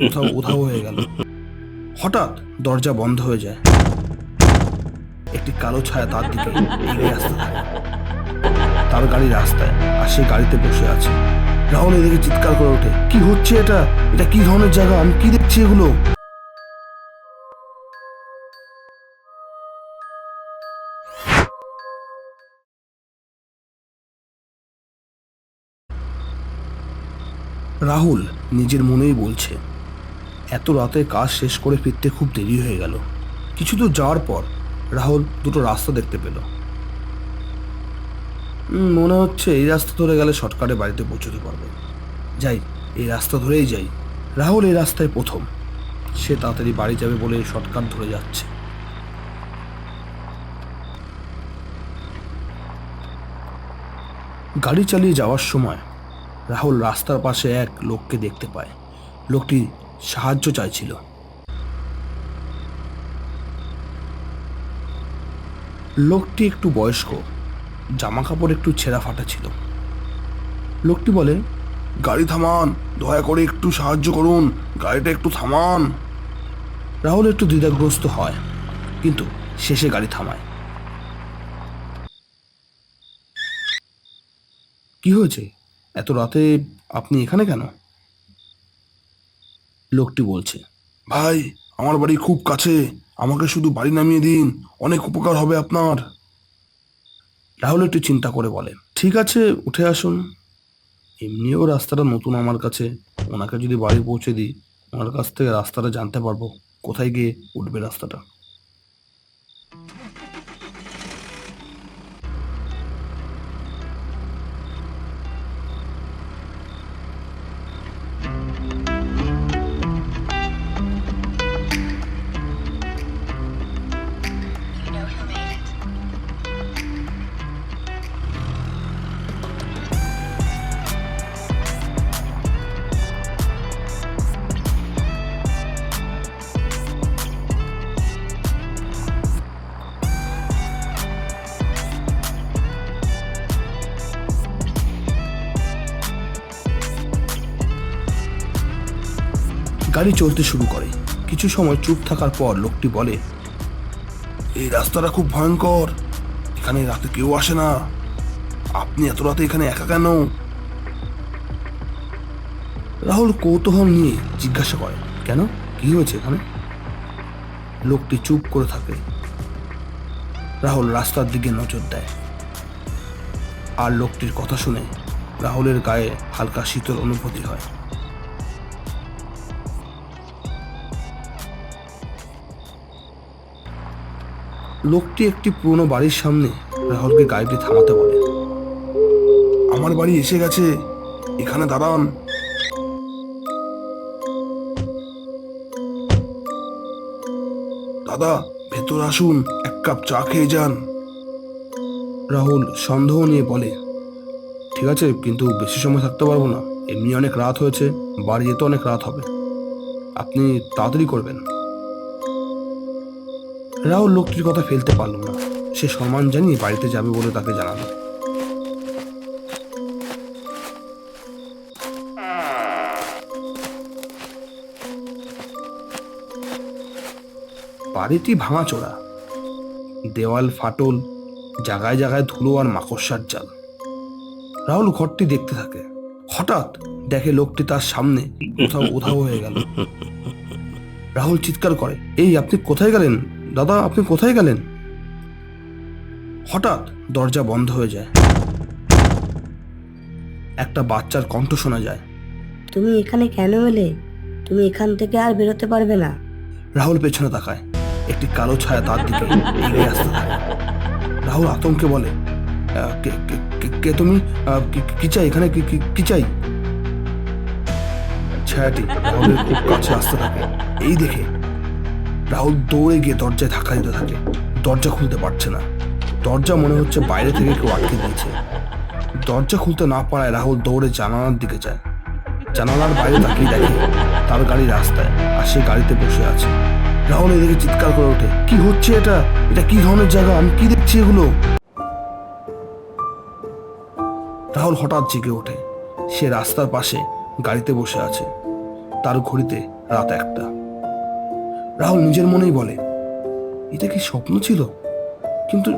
কোথাও উধাও হয়ে গেল। হঠাৎ দরজা বন্ধ হয়ে যায়। একটি কালো ছায়া তার দিকে এগিয়ে আসতে তার গাড়ি রাস্তায়, আর সে গাড়িতে বসে আছে। রাহুল এদিকে চিৎকার করে ওঠে, কি হচ্ছে এটা? এটা কি ধরনের জায়গা? আমি কি দেখছি এগুলো? রাহুল নিজের মনেই বলছে, এত রাতে কাজ শেষ করে ফিরতে খুব দেরি হয়ে গেল। কিছু দূর যাওয়ার পর রাহুল দুটো রাস্তা দেখতে পেল। মনে হচ্ছে এই রাস্তা ধরে গেলে শর্টকাটে বাড়িতে পৌঁছতে পারবে। যাই, এই রাস্তা ধরেই যাই। রাহুল এই রাস্তায় প্রথম। সে তাড়াতাড়ি বাড়ি যাবে বলে শর্টকাট ধরে যাচ্ছে। গাড়ি চালিয়ে যাওয়ার সময় রাহুল রাস্তার পাশে এক লোককে দেখতে পায়। লোকটি সাহায্য চাইছিল। লোকটি একটু বয়স্ক জামা কাপড় একটু ছেঁড়া ফাটা ছিল। লোকটি বলে, গাড়ি থামান, দয়া করে একটু সাহায্য করুন, গাড়িটা একটু থামান। রাহুল একটু দ্বিধাগ্রস্ত হয়, কিন্তু শেষে গাড়ি থামায়। কি হয়েছে? এত রাতে আপনি এখানে কেন? লোকটি বলছে ভাই আমার বাড়ি খুব কাছে। আমাকে শুধু বাড়ি নামিয়ে দিন অনেক উপকার হবে আপনার। রাহুল একটু চিন্তা করে বলে ঠিক আছে উঠে আসুন। এমনিও রাস্তাটা নতুন আমার কাছে। ওনাকে যদি বাড়ি পৌঁছে দিই ওনার কাছ থেকে রাস্তাটা জানতে পারব। কোথায় গিয়ে উঠবে রাস্তাটা? গাড়ি চলতে শুরু করে। কিছু সময় চুপ থাকার পর লোকটি বলে, এই রাস্তাটা খুব ভয়ঙ্কর। এখানে রাতে কেউ আসে না। আপনি এত রাতে এখানে একা কেন? রাহুল কৌতূহল নিয়ে জিজ্ঞাসা করে, কেন? কি হয়েছে এখানে? লোকটি চুপ করে থাকে। রাহুল রাস্তার দিকে নজর দেয়। আর লোকটির কথা শুনে রাহুলের গায়ে হালকা শীতল অনুভূতি হয়। লোকটি একটি পুরনো বাড়ির সামনে রাহুলকে গাড়িটি থামাতে বলে। আমার বাড়ি এসে গেছে, এখানে দাঁড়ান। দাদা, ভেতর আসুন, এক কাপ চা খেয়ে যান। রাহুল সন্দেহ নিয়ে বলে, ঠিক আছে, কিন্তু বেশি সময় থাকতে পারব না। এমনি অনেক রাত হয়েছে, বাড়ি যেতে অনেক রাত হবে। আপনি তাড়াতাড়ি করবেন। রাহুল লোকটির কথা ফেলতে পারল না। সে সম্মান জানিয়ে বাড়িতে যাবে বলে তাকে জানালো। বাড়িটি ভাঙাচোরা। দেওয়াল, ফাটল, জায়গায় জায়গায় ধুলো আর মাকড়সার জাল। রাহুল ঘরটি দেখতে থাকে। হঠাৎ দেখে লোকটি তার সামনে কোথাও উধাও হয়ে গেল। রাহুল চিৎকার করে, এই, আপনি কোথায় গেলেন? দাদা আপনি কোথায় গেলেন? হঠাৎ দরজা বন্ধ হয়ে যায়। একটা বাচ্চার কণ্ঠ শোনা যায়। তুমি এখানে কেন এলে? তুমি এখান থেকে আর বেরোতে পারবে না। রাহুল পেছনে তাকায়। একটি কালো ছায়া তার দিকে এগিয়ে আসতে থাকে। রাহুল আতঙ্কে বলে কে- তুমি? কি- চাই এখানে? কি- কি- কি চাই? ছায়াটি রাহুলের খুব কাছে আসতে থাকে। এই দেখে রাহুল দৌড়ে গিয়ে দরজায় ধাক্কা দিতে থাকে। দরজা খুলতে পারছে না। দরজা মনে হচ্ছে বাইরে থেকে কেউ আটকে দিয়েছে। দরজা খুলতে না পারায় রাহুল দৌড়ে জানালার দিকে যায়। জানালার বাইরে তাকিয়ে দেখে তার গাড়ি রাস্তায় আর সে গাড়িতে বসে আছে। রাহুল এদিকে চিৎকার করে ওঠে, কি হচ্ছে এটা? এটা কি ধরনের জায়গা? আমি কি দেখছি এগুলো? রাহুল হঠাৎ জেগে ওঠে। সে রাস্তার পাশে গাড়িতে বসে আছে। তার ঘড়িতে রাত একটা। রাহুল নিজের মনেই বলে, এটা কি স্বপ্ন ছিল? কিন্তু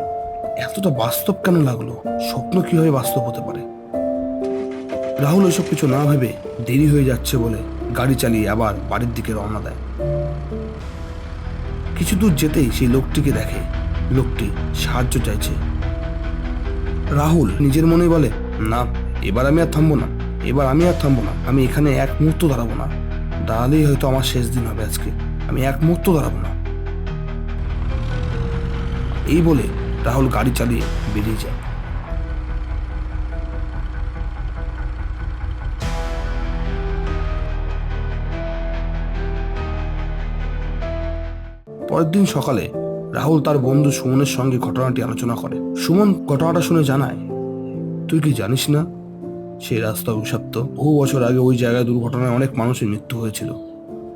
এতটা বাস্তব কেন লাগল? স্বপ্ন কীভাবে বাস্তব হতে পারে? রাহুল ওইসব কিছু না ভেবে দেরি হয়ে যাচ্ছে বলে গাড়ি চালিয়ে আবার বাড়ির দিকে রওনা দেয়। কিছু দূর যেতেই সেই লোকটিকে দেখে লোকটি সাহায্য চাইছে। রাহুল নিজের মনেই বলে, না, এবার আমি আর থামবো না, এবার আমি আর থামবো না, আমি এখানে এক মুহূর্ত দাঁড়াবো না। দাঁড়ালেই হয়তো আমার শেষ দিন হবে আজকে। আমি এক মুহূর্ত দাঁড়াবো না। এই বলে রাহুল গাড়ি চালিয়ে বেরিয়ে যায়। পরের দিন সকালে রাহুল তার বন্ধু সুমনের সঙ্গে ঘটনাটি আলোচনা করে। সুমন ঘটনাটা শুনে জানায়, তুই কি জানিস না? সেই রাস্তা অভিশপ্ত। বহু বছর আগে ওই জায়গায় দুর্ঘটনায় অনেক মানুষের মৃত্যু হয়েছিল।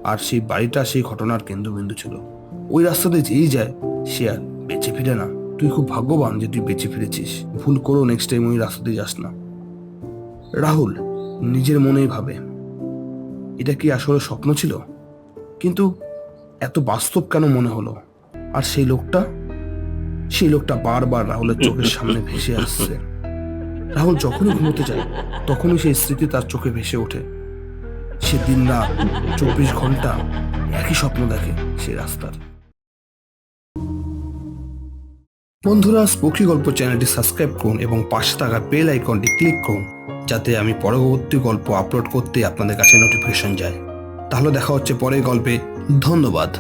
আর সেই বাড়িটা, সেই ঘটনার কেন্দ্রবিন্দু ছিল। ওই রাস্তাতে যেই যায়, সে আর বেঁচে ফিরে না। তুই খুব ভাগ্যবান যে তুই বেঁচে ফিরেছিস। ভুল করো নেক্সট টাইম ওই রাস্তাতে যাস না। রাহুল, নিজের মনেই ভাবে, এটা কি আসলে স্বপ্ন ছিল? কিন্তু এত বাস্তব কেন মনে হলো? আর সেই লোকটা? সেই লোকটা বারবার রাহুলের চোখের সামনে ভেসে আসছে। রাহুল যখনই ঘুমোতে যায়, তখনই সেই স্মৃতি তার চোখে ভেসে ওঠে। সে দিন রাত চব্বিশ ঘণ্টা একই স্বপ্ন দেখে সে রাস্তার। বন্ধুরা, স্পোকি গল্প চ্যানেলটি সাবস্ক্রাইব করুন এবং পাশে থাকা বেল আইকনটি ক্লিক করুন, যাতে আমি পরবর্তী গল্প আপলোড করতে আপনাদের কাছে নোটিফিকেশন যায়। তাহলে দেখা হচ্ছে পরের গল্পে। ধন্যবাদ।